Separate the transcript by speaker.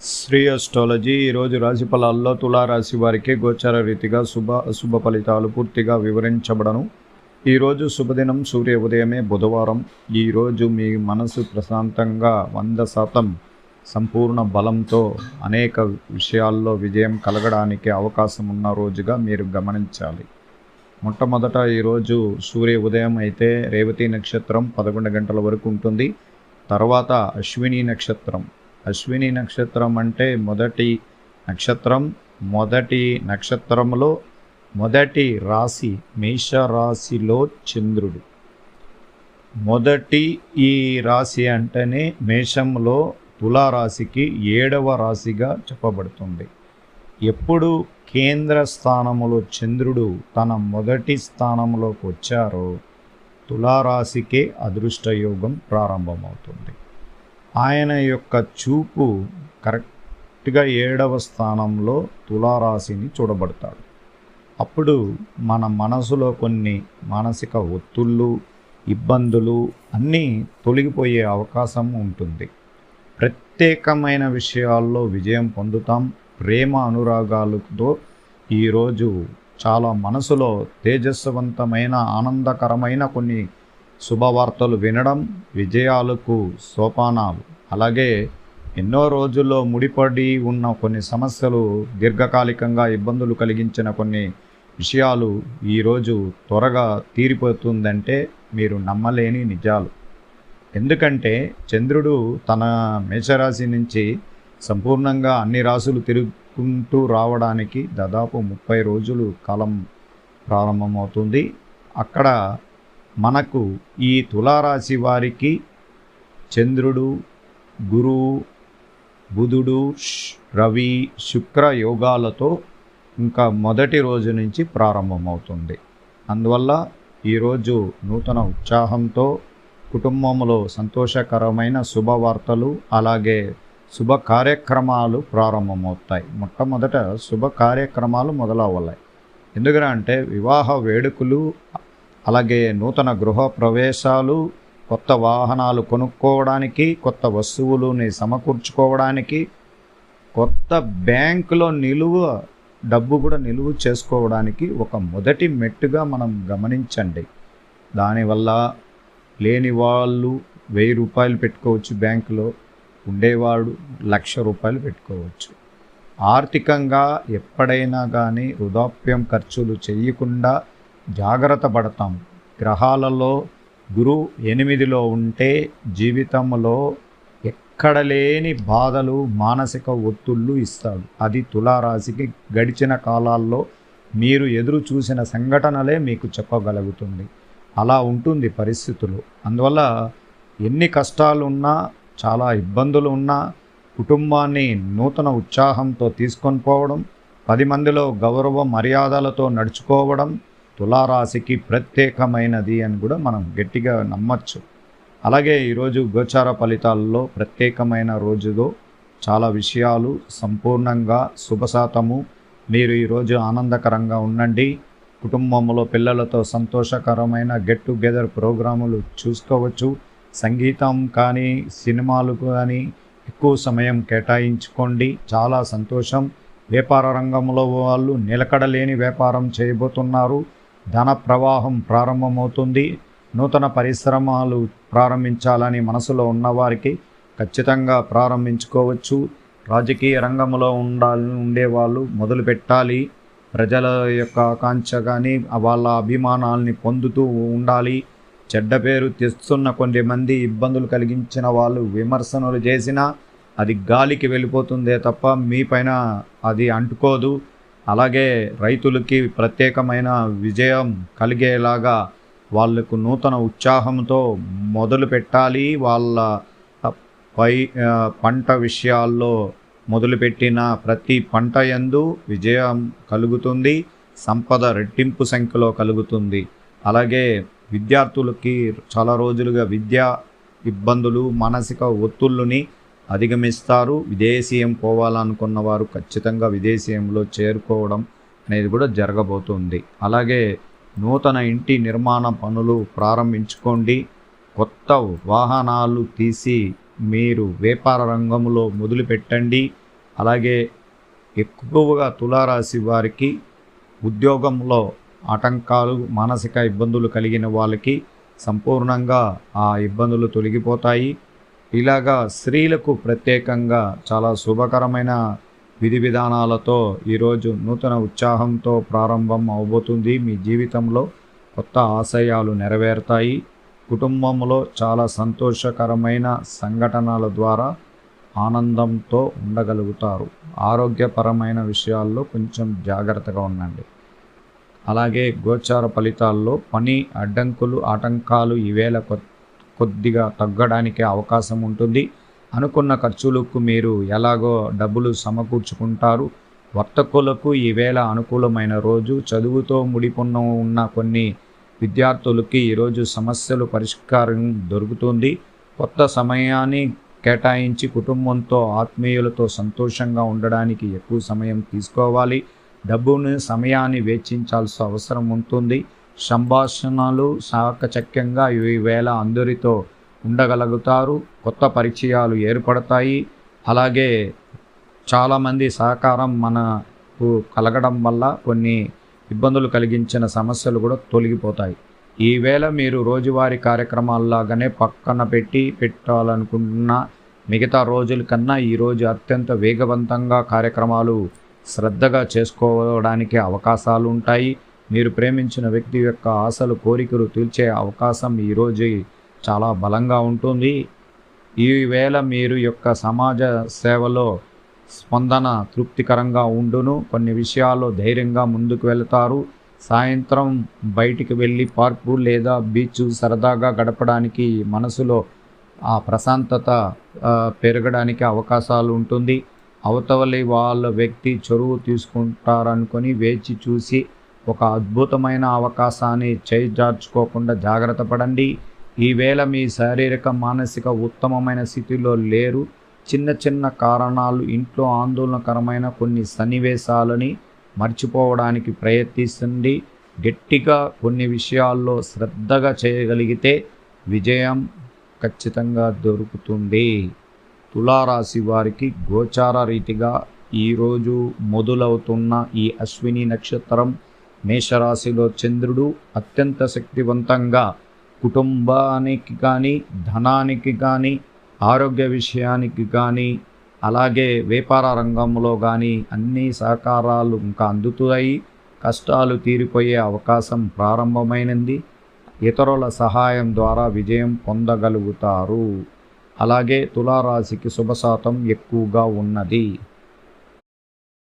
Speaker 1: Shri astrology ఈరోజు రాశి ఫలాల్లో తులారాశి వారికి గోచర రీతిగా శుభ అశుభ ఫలితాలు పూర్తిగా వివరించబడను. ఈరోజు శుభదినం సూర్య ఉదయమే బుధవారం. ఈరోజు మీ మనసు ప్రశాంతంగా వంద శాతం సంపూర్ణ బలంతో అనేక విషయాల్లో విజయం కలగడానికి అవకాశం ఉన్న రోజుగా మీరు గమనించాలి. మొట్టమొదట ఈరోజు సూర్య ఉదయం అయితే రేవతి నక్షత్రం పదకొండు గంటల వరకు ఉంటుంది. తర్వాత అశ్విని నక్షత్రం. అశ్విని నక్షత్రం అంటే మొదటి నక్షత్రం మొదటి నక్షత్రంలో మొదటి రాశి మేష రాశిలో చంద్రుడు. మొదటి ఈ రాశి అంటేనే మేషంలో తులారాశికి ఏడవ రాశిగా చెప్పబడుతుంది. ఎప్పుడు కేంద్ర స్థానములో చంద్రుడు తన మొదటి స్థానంలోకి వచ్చారో తులారాశికే అదృష్టయోగం ప్రారంభమవుతుంది. ఆయన యొక్క చూపు కరెక్ట్గా ఏడవ స్థానంలో తులారాశిని చూడబడతాడు. అప్పుడు మన మనసులో కొన్ని మానసిక ఒత్తుళ్ళు ఇబ్బందులు అన్నీ తొలగిపోయే అవకాశం ఉంటుంది. ప్రత్యేకమైన విషయాల్లో విజయం పొందుతాం. ప్రేమ అనురాగాలతో ఈరోజు చాలా మనసులో తేజస్వంతమైన ఆనందకరమైన కొన్ని శుభవార్తలు వినడం విజయాలకు సోపానాలు. అలాగే ఎన్నో రోజుల్లో ముడిపడి ఉన్న కొన్ని సమస్యలు దీర్ఘకాలికంగా ఇబ్బందులు కలిగించిన కొన్ని విషయాలు ఈరోజు త్వరగా తీరిపోతుందంటే మీరు నమ్మలేని నిజాలు. ఎందుకంటే చంద్రుడు తన మేషరాశి నుంచి సంపూర్ణంగా అన్ని రాసులు తిరుగుకుంటూ రావడానికి దాదాపు ముప్పై రోజులు కాలం ప్రారంభమవుతుంది. అక్కడ మనకు ఈ తులారాశి వారికి చంద్రుడు గురువు బుధుడు రవి శుక్ర యోగాలతో ఇంకా మొదటి రోజు నుంచి ప్రారంభమవుతుంది. అందువల్ల ఈరోజు నూతన ఉత్సాహంతో కుటుంబంలో సంతోషకరమైన శుభవార్తలు అలాగే శుభ కార్యక్రమాలు ప్రారంభమవుతాయి. మొట్టమొదట శుభ కార్యక్రమాలు మొదలవ్వాలి. ఎందుకంటే వివాహ వేడుకలు అలాగే నూతన గృహ ప్రవేశాలు కొత్త వాహనాలు కొనుక్కోవడానికి కొత్త వస్తువులని సమకూర్చుకోవడానికి కొత్త బ్యాంకులో నిలువ డబ్బు కూడా నిలువ చేసుకోవడానికి ఒక మొదటి మెట్టుగా మనం గమనించండి. దానివల్ల లేని వాళ్ళు వెయ్యి రూపాయలు పెట్టుకోవచ్చు బ్యాంకులో ఉండేవాడు లక్ష రూపాయలు పెట్టుకోవచ్చు. ఆర్థికంగా ఎప్పుడైనా కానీ వృధాప్యం ఖర్చులు చేయకుండా జాగ్రత్త పడతాం. గ్రహాలలో గురు ఎనిమిదిలో ఉంటే జీవితంలో ఎక్కడ లేని బాధలు మానసిక ఒత్తుళ్ళు ఇస్తాడు. అది తులారాశికి గడిచిన కాలాల్లో మీరు ఎదురు చూసిన సంఘటనలే మీకు చెప్పగలుగుతుంది. అలా ఉంటుంది పరిస్థితులు. అందువల్ల ఎన్ని కష్టాలు ఉన్నా చాలా ఇబ్బందులు ఉన్నా కుటుంబాన్ని నూతన ఉత్సాహంతో తీసుకొని పోవడం పది మందిలో గౌరవ మర్యాదలతో నడుచుకోవడం తులారాశికి ప్రత్యేకమైనది అని కూడా మనం గట్టిగా నమ్మచ్చు. అలాగే ఈరోజు గోచార ఫలితాల్లో ప్రత్యేకమైన రోజులో చాలా విషయాలు సంపూర్ణంగా శుభశాతము మీరు ఈరోజు ఆనందకరంగా ఉండండి. కుటుంబంలో పిల్లలతో సంతోషకరమైన గెట్ టుగెదర్ ప్రోగ్రాములు చూసుకోవచ్చు. సంగీతం కానీ సినిమాలు కానీ ఎక్కువ సమయం కేటాయించుకోండి. చాలా సంతోషం. వ్యాపార రంగంలో వాళ్ళు నిలకడలేని వ్యాపారం చేయబోతున్నారు. ధన ప్రవాహం ప్రారంభమవుతుంది. నూతన పరిశ్రమలు ప్రారంభించాలని మనసులో ఉన్నవారికి ఖచ్చితంగా ప్రారంభించుకోవచ్చు. రాజకీయ రంగంలో ఉండాలి ఉండేవాళ్ళు మొదలు పెట్టాలి. ప్రజల యొక్క ఆకాంక్ష కానీ వాళ్ళ అభిమానాల్ని పొందుతూ ఉండాలి. చెడ్డ పేరు తెస్తున్న కొంతమంది ఇబ్బందులు కలిగించిన వాళ్ళు విమర్శనలు చేసినా అది గాలికి వెళ్ళిపోతుందే తప్ప మీ పైన అది అంటుకోదు. అలాగే రైతులకి ప్రత్యేకమైన విజయం కలిగేలాగా వాళ్ళకు నూతన ఉత్సాహంతో మొదలు పెట్టాలి. వాళ్ళ పై పంట విషయాల్లో మొదలుపెట్టిన ప్రతి పంట యందు విజయం కలుగుతుంది. సంపద రెట్టింపు సంఖ్యలో కలుగుతుంది. అలాగే విద్యార్థులకి చాలా రోజులుగా విద్యా ఇబ్బందులు మానసిక ఒత్తుళ్ళని అధిగమిస్తారు. విదేశీయం పోవాలనుకున్న వారు ఖచ్చితంగా విదేశీయంలో చేరుకోవడం అనేది కూడా జరగబోతుంది. అలాగే నూతన ఇంటి నిర్మాణ పనులు ప్రారంభించుకోండి. కొత్త వాహనాలు తీసి మీరు వ్యాపార రంగంలో మొదలుపెట్టండి. అలాగే ఎక్కువగా తులారాశి వారికి ఉద్యోగంలో ఆటంకాలు మానసిక ఇబ్బందులు కలిగిన వాళ్ళకి సంపూర్ణంగా ఆ ఇబ్బందులు తొలగిపోతాయి. ఇలాగా స్త్రీలకు ప్రత్యేకంగా చాలా శుభకరమైన విధి విధానాలతో ఈరోజు నూతన ఉత్సాహంతో ప్రారంభం అవబోతుంది. మీ జీవితంలో కొత్త ఆశయాలు నెరవేరుతాయి. కుటుంబంలో చాలా సంతోషకరమైన సంఘటనల ద్వారా ఆనందంతో ఉండగలుగుతారు. ఆరోగ్యపరమైన విషయాల్లో కొంచెం జాగ్రత్తగా ఉండండి. అలాగే గోచార ఫలితాల్లో పని అడ్డంకులు ఆటంకాలు ఈవేళ కొత్త కొద్దిగా తగ్గడానికి అవకాశం ఉంటుంది. అనుకున్న ఖర్చులకు మీరు ఎలాగో డబ్బులు సమకూర్చుకుంటారు. వర్తకులకు ఈవేళ అనుకూలమైన రోజు. చదువుతో ముడిపొన్న ఉన్న కొన్ని విద్యార్థులకి ఈరోజు సమస్యలు పరిష్కారం దొరుకుతుంది. కొత్త సమయాన్ని కేటాయించి కుటుంబంతో ఆత్మీయులతో సంతోషంగా ఉండడానికి ఎక్కువ సమయం తీసుకోవాలి. డబ్బును సమయాన్ని వెచ్చించాల్సిన అవసరం ఉంటుంది. సంభాషణలు సాకచక్యంగా ఈవేళ అందరితో ఉండగలుగుతారు. కొత్త పరిచయాలు ఏర్పడతాయి. అలాగే చాలామంది సహకారం మనకు కలగడం వల్ల కొన్ని ఇబ్బందులు కలిగించిన సమస్యలు కూడా తొలగిపోతాయి. ఈవేళ మీరు రోజువారీ కార్యక్రమాల్లాగానే పక్కన పెట్టి పెట్టాలనుకుంటున్న మిగతా రోజుల కన్నా ఈరోజు అత్యంత వేగవంతంగా కార్యక్రమాలు శ్రద్ధగా చేసుకోవడానికి అవకాశాలు ఉంటాయి. మీరు ప్రేమించిన వ్యక్తి యొక్క ఆశలు కోరికలు తీర్చే అవకాశం ఈరోజు చాలా బలంగా ఉంటుంది. ఈవేళ మీరు యొక్క సమాజ సేవలో స్పందన తృప్తికరంగా ఉండును. కొన్ని విషయాల్లో ధైర్యంగా ముందుకు వెళతారు. సాయంత్రం బయటికి వెళ్ళి పార్కు లేదా బీచ్ సరదాగా గడపడానికి మనసులో ఆ ప్రశాంతత పెరగడానికి అవకాశాలు ఉంటుంది. అవతవలి వాళ్ళ వ్యక్తి చొరువు తీసుకుంటారనుకొని వేచి చూసి ఒక అద్భుతమైన అవకాశాన్ని చేజార్చుకోకుండా జాగ్రత్త పడండి. ఈవేళ మీ శారీరక మానసిక ఉత్తమమైన స్థితిలో లేరు. చిన్న చిన్న కారణాలు ఇంట్లో ఆందోళనకరమైన కొన్ని సన్నివేశాలని మర్చిపోవడానికి ప్రయత్నిస్తుంది గట్టిగా కొన్ని విషయాల్లో శ్రద్ధగా చేయగలిగితే విజయం ఖచ్చితంగా దొరుకుతుంది. తులారాశి వారికి గోచార రీతిగా ఈరోజు మొదలవుతున్న ఈ అశ్విని నక్షత్రం మేషరాశిలో చంద్రుడు అత్యంత శక్తివంతంగా కుటుంబానికి కానీ ధనానికి కానీ ఆరోగ్య విషయానికి కానీ అలాగే వ్యాపార రంగంలో కానీ అన్ని సహకారాలు ఇంకా అందుతాయి. కష్టాలు తీరిపోయే అవకాశం ప్రారంభమైనది. ఇతరుల సహాయం ద్వారా విజయం పొందగలుగుతారు. అలాగే తులారాశికి శుభశాతం ఎక్కువగా ఉన్నది.